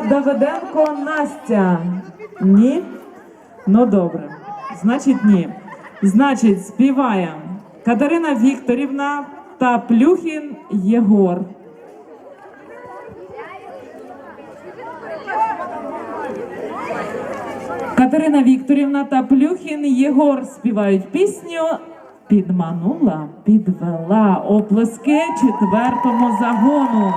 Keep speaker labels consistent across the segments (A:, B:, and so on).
A: та Давиденко Настя. Ні? Ну добре. Значить, ні. Значить, співає Катерина Вікторівна та Плюхін Єгор. Катерина Вікторівна та Плюхін Єгор співають пісню Підманула, підвела оплески четвертому загону.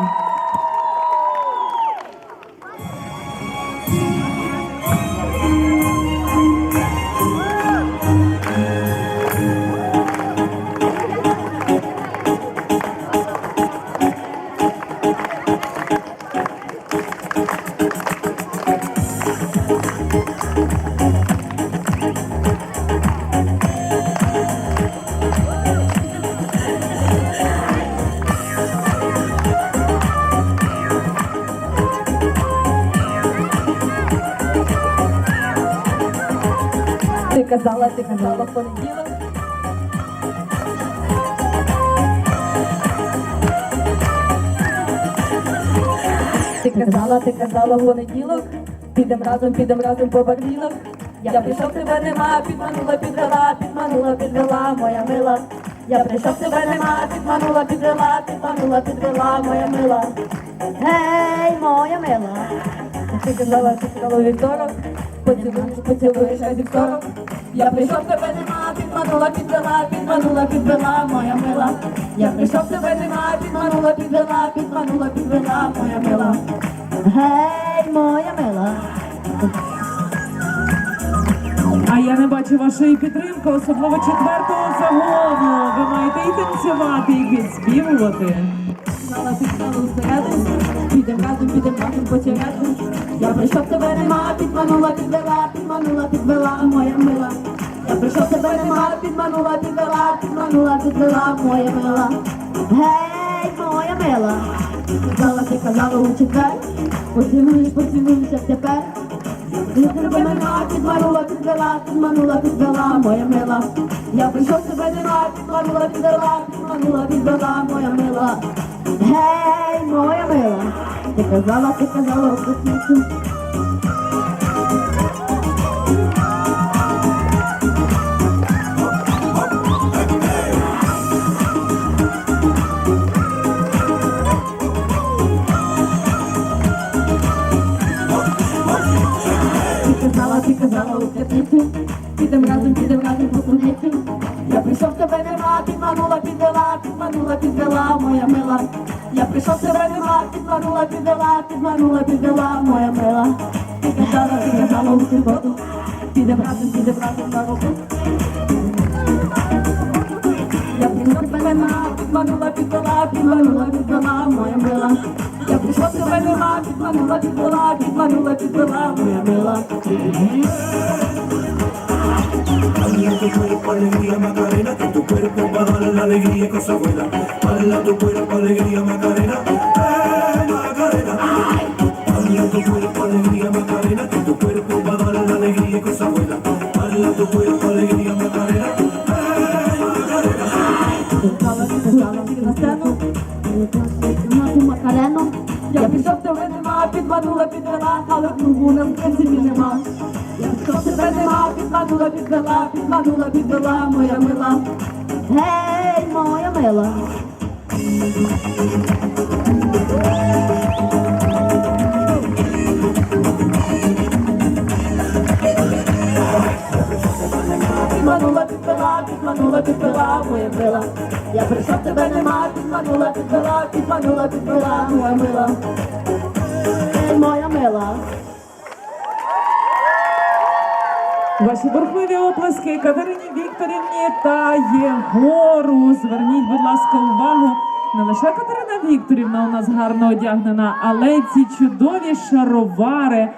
B: Казала, ти казала понеділок. Ти казала, ти казала понеділок. Підем разом, підем разом по барвінок. Я прийшов, тебе нема, підманула, підвела, підманула, підвела, моя мила. Я прийшов, тебе нема, підманула, підвела, підманула, підвела, моя мила. Гей, моя мила. Ти казала, ти казала вівторок. Поцілуєш, поцілуєш разів сорок. Я прийшов, тебе нема, підманула, підвела, підманула, підвела, моя мила. Я прийшов, тебе нема, підманула, підвела, підманула, підвела, моя мила. Гей, моя мила.
A: А я не бачу вашої підтримки, особливо четвертого загону. Ви маєте і танцювати, і підспівувати.
B: Знала, ти усередину. Підем разом, підем разом по. Я прийшов, тебе нема, підманула, підвела, підманула, підвела, моя мила. Я прийшов, тебе нема, підманула, підвела, підманула, підвела, моя мила. Гей, моя мила. Казала, ти казала у четвер. Поцілуєш, як тепер. Я тебе нема, підманула, підвела, підманула, підвела, моя мила. Я прийшов, тебе нема, підманула, підвела, підманула, підвела, моя мила. Гей, моя мила. Ти казала, ти казала у письміцю. Ти казала, ти казала у. Підем разом, підем разом по. Прийшов, тебе нема, підманула, підвела, підманула, підвела, моя мила. Я прийшов, тебе нема, підманула, підвела, підманула, підвела, моя мила. Ти казала у суботу. Підем разом, підем разом на роботу. Я прийшов, тебе нема, підманула, підвела, підманула, підвела, моя мила. Я прийшов, тебе нема, підманула, підвела, підманула, підвела, моя мила.
C: Baila tu cuerpo, alegría, Macarena, que tu cuerpo para darle la alegría y cosa buena. Baila tu cuerpo, alegría, Macarena, eh, Macarena. Baila tu cuerpo, alegría, Macarena, que tu cuerpo para darle la alegría y cosa buena. Baila tu cuerpo, alegría, Macarena, eh, Macarena.
B: Я пішов, тебе нема, підманула, підвела, але кругу нам в принципі нема. Я пішов, тебе нема, підманула, підвела, підманула, підвела, моя мила. Гей, моя мила. Підманула, підвела, підманула, підвела, моя мила. Я прийшов, тебе нема, підманула, підвела, підманула, підвела, моя мила. Моя мила.
A: Ваші бурхливі оплески Катерині Вікторівні та Єгору. Зверніть, будь ласка, увагу. Не лише Катерина Вікторівна у нас гарно одягнена, але ці чудові шаровари.